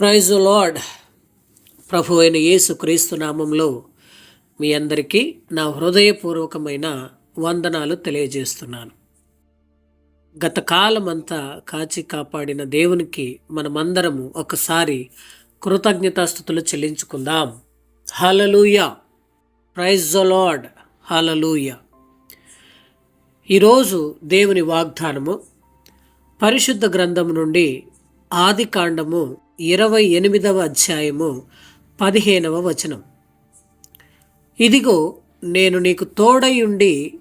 Praise lord. ప్రభు అయిన యేసు క్రీస్తు నామంలో మీ అందరికీ నా హృదయపూర్వకమైన వందనాలు తెలియజేస్తున్నాను. గత కాలమంతా కాచి కాపాడిన దేవునికి మనమందరము ఒకసారి కృతజ్ఞతాస్థుతులు చెల్లించుకుందాం. Hallelujah praise Lord. హలలూయ ఈరోజు దేవుని వాగ్దానము పరిశుద్ధ గ్రంథం నుండి ఆది కాండము ఇరవై ఎనిమిదవ అధ్యాయము పదిహేనవ వచనం. ఇదిగో నేను నీకు తోడయుండి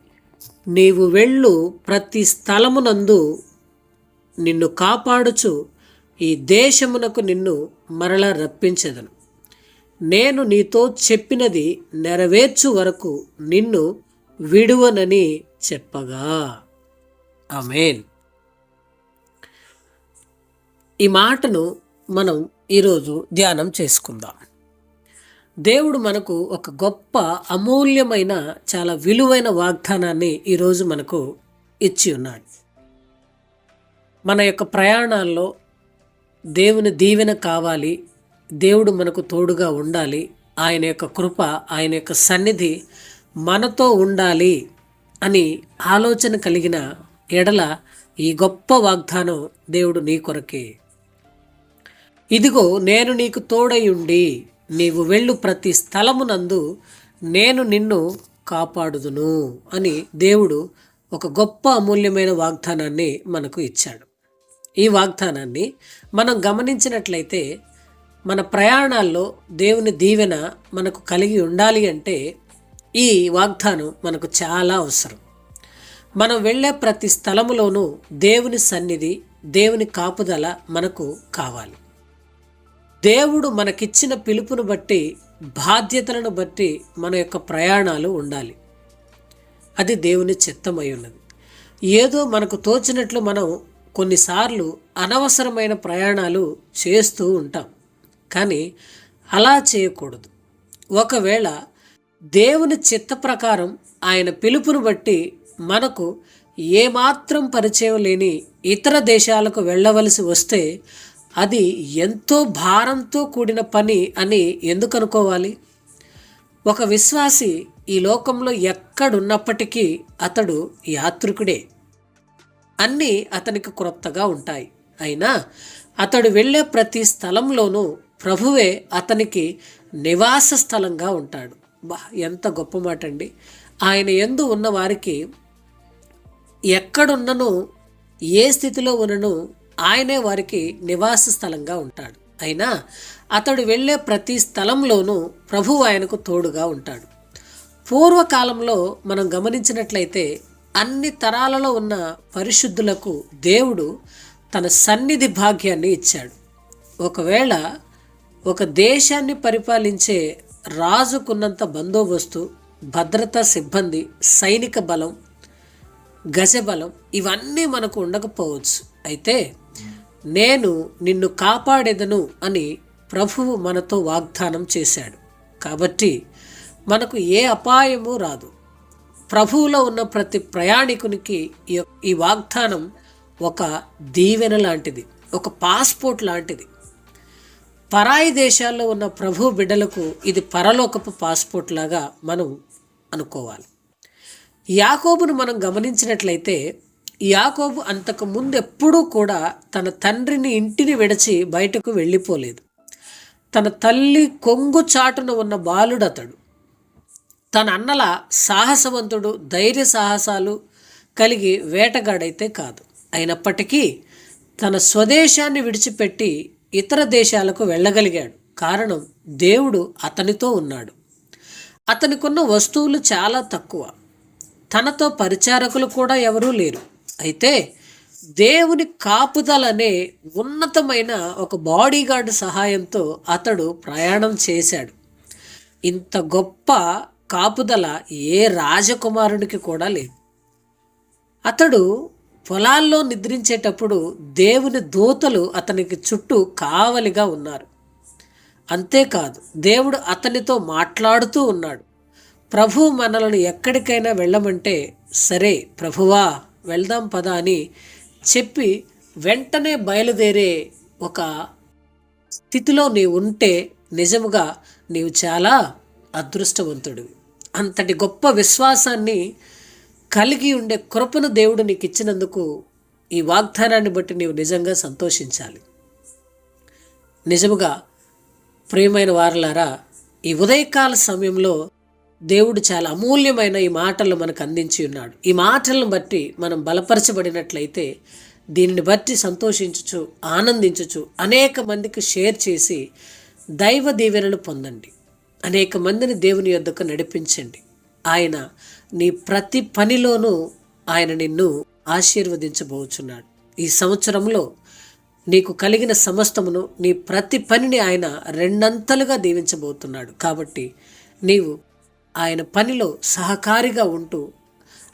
నీవు వెళ్ళు ప్రతి స్థలమునందు నిన్ను కాపాడుచు ఈ దేశమునకు నిన్ను మరల రప్పించెదను. నేను నీతో చెప్పినది నెరవేర్చు వరకు నిన్ను విడువనని చెప్పగా. అమేన్ ఈ మాటను మనం ఈరోజు ధ్యానం చేసుకుందాం. దేవుడు మనకు ఒక గొప్ప అమూల్యమైన చాలా విలువైన వాగ్దానాన్ని ఈరోజు మనకు ఇచ్చి ఉన్నాడు. మన యొక్క ప్రయాణాల్లో దేవుని దీవెన కావాలి దేవుడు మనకు తోడుగా ఉండాలి ఆయన యొక్క కృప ఆయన యొక్క సన్నిధి మనతో ఉండాలి అని ఆలోచన కలిగిన ఎడల ఈ గొప్ప వాగ్దానం దేవుడు నీ కొరకే ఇదిగో నేను నీకు తోడయుండి నీవు వెళ్ళు ప్రతి స్థలమునందు నేను నిన్ను కాపాడుదును అని దేవుడు ఒక గొప్ప అమూల్యమైన వాగ్దానాన్ని మనకు ఇచ్చాడు. ఈ వాగ్దానాన్ని మనం గమనించినట్లయితే మన ప్రయాణాల్లో దేవుని దీవెన మనకు కలిగి ఉండాలి అంటే ఈ వాగ్దానం మనకు చాలా అవసరం. మనం వెళ్ళే ప్రతి స్థలములోనూ దేవుని సన్నిధి దేవుని కాపుదల మనకు కావాలి. దేవుడు మనకిచ్చిన పిలుపును బట్టి బాధ్యతలను బట్టి మన యొక్క ప్రయాణాలు ఉండాలి. అది దేవుని చిత్తమై ఉన్నది ఏదో మనకు తోచినట్లు మనం కొన్నిసార్లు అనవసరమైన ప్రయాణాలు చేస్తూ ఉంటాం. కానీ అలా చేయకూడదు. ఒకవేళ దేవుని చిత్త ప్రకారం ఆయన పిలుపును బట్టి మనకు ఏమాత్రం పరిచయం లేని ఇతర దేశాలకు వెళ్ళవలసి వస్తే అది ఎంతో భారంతో కూడిన పని అని ఎందుకు అనుకోవాలి? ఒక విశ్వాసి ఈ లోకంలో ఎక్కడున్నప్పటికీ అతడు యాత్రికుడే. అన్నీ అతనికి క్రొత్తగా ఉంటాయి. అయినా అతడు వెళ్ళే ప్రతి స్థలంలోనూ ప్రభువే అతనికి నివాస స్థలంగా ఉంటాడు. బా ఎంత గొప్ప మాట అండి ఆయన ఎందు ఉన్న వారికి ఎక్కడున్నను ఏ స్థితిలో ఉన్నను ఆయనే వారికి నివాస స్థలంగా ఉంటాడు. అయినా అతడు వెళ్ళే ప్రతి స్థలంలోనూ ప్రభువు ఆయనకు తోడుగా ఉంటాడు. పూర్వకాలంలో మనం గమనించినట్లయితే అన్ని తరాలలో ఉన్న పరిశుద్ధులకు దేవుడు తన సన్నిధి భాగ్యాన్ని ఇచ్చాడు. ఒకవేళ ఒక దేశాన్ని పరిపాలించే రాజుకున్నంత బందోబస్తు భద్రతా సిబ్బంది సైనిక బలం గజబలం ఇవన్నీ మనకు ఉండకపోవచ్చు. అయితే నేను నిన్ను కాపాడేదను అని ప్రభువు మనతో వాగ్దానం చేశాడు. కాబట్టి మనకు ఏ అపాయము రాదు. ప్రభువులో ఉన్న ప్రతి ప్రయాణికునికి ఈ వాగ్దానం ఒక దీవెన లాంటిది ఒక పాస్పోర్ట్ లాంటిది. పరాయి దేశాల్లో ఉన్న ప్రభు బిడ్డలకు ఇది పరలోకపు పాస్పోర్ట్ లాగా మనం అనుకోవాలి. యాకోబును మనం గమనించినట్లయితే యాకోబు అంతకు ముందు ఎప్పుడూ కూడా తన తండ్రిని ఇంటిని విడిచి బయటకు వెళ్ళిపోలేదు. తన తల్లి కొంగు చాటున ఉన్న బాలుడు అతడు తన అన్నల సాహసవంతుడు ధైర్య సాహసాలు కలిగి వేటగాడైతే కాదు. అయినప్పటికీ తన స్వదేశాన్ని విడిచిపెట్టి ఇతర దేశాలకు వెళ్ళగలిగాడు. కారణం దేవుడు అతనితో ఉన్నాడు. అతనికున్న వస్తువులు చాలా తక్కువ. తనతో పరిచారకులు కూడా ఎవరూ లేరు. అయితే దేవుని కాపుదలనే ఉన్నతమైన ఒక బాడీగార్డ్ సహాయంతో అతడు ప్రయాణం చేశాడు. ఇంత గొప్ప కాపుదల ఏ రాజకుమారునికి కూడా లేదు. అతడు పొలాల్లో నిద్రించేటప్పుడు దేవుని దూతలు అతనికి చుట్టూ కావలిగా ఉన్నారు. అంతేకాదు దేవుడు అతనితో మాట్లాడుతూ ఉన్నాడు. ప్రభు మనలను ఎక్కడికైనా వెళ్ళమంటే సరే ప్రభువా వెళ్దాం పద అని చెప్పి వెంటనే బయలుదేరే ఒక స్థితిలో నీవు ఉంటే నిజముగా నీవు చాలా అదృష్టవంతుడివి. అంతటి గొప్ప విశ్వాసాన్ని కలిగి ఉండే కృపను దేవుడు నీకు ఇచ్చినందుకు ఈ వాగ్దానాన్ని బట్టి నీవు నిజంగా సంతోషించాలి. నిజముగా ప్రియమైన వారలారా ఈ ఉదయకాల సమయంలో దేవుడు చాలా అమూల్యమైన ఈ మాటలు మనకు అందించి ఉన్నాడు. ఈ మాటలను బట్టి మనం బలపరచబడినట్లయితే దీనిని బట్టి సంతోషించుచు ఆనందించుచు అనేక మందికి షేర్ చేసి దైవ దీవెనలు పొందండి. అనేక మందిని దేవుని యొద్దకు నడిపించండి. ఆయన నీ ప్రతి పనిలోనూ ఆయన నిన్ను ఆశీర్వదించబోచున్నాడు. ఈ సంవత్సరంలో నీకు కలిగిన సమస్తమును నీ ప్రతి పనిని ఆయన రెండంతలుగా దీవించబోతున్నాడు. కాబట్టి నీవు ఆయన పనిలో సహకారిగా ఉంటూ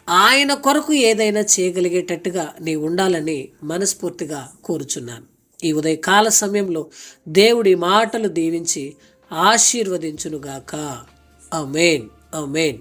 ఆయన కొరకు ఏదైనా చేయగలిగేటట్టుగా నీ ఉండాలని మనస్ఫూర్తిగా కోరుచున్నాను. ఈ ఉదయకాల సమయంలో దేవుడి మాటలు దీవించి ఆశీర్వదించునుగాక. అమేన్ అమేన్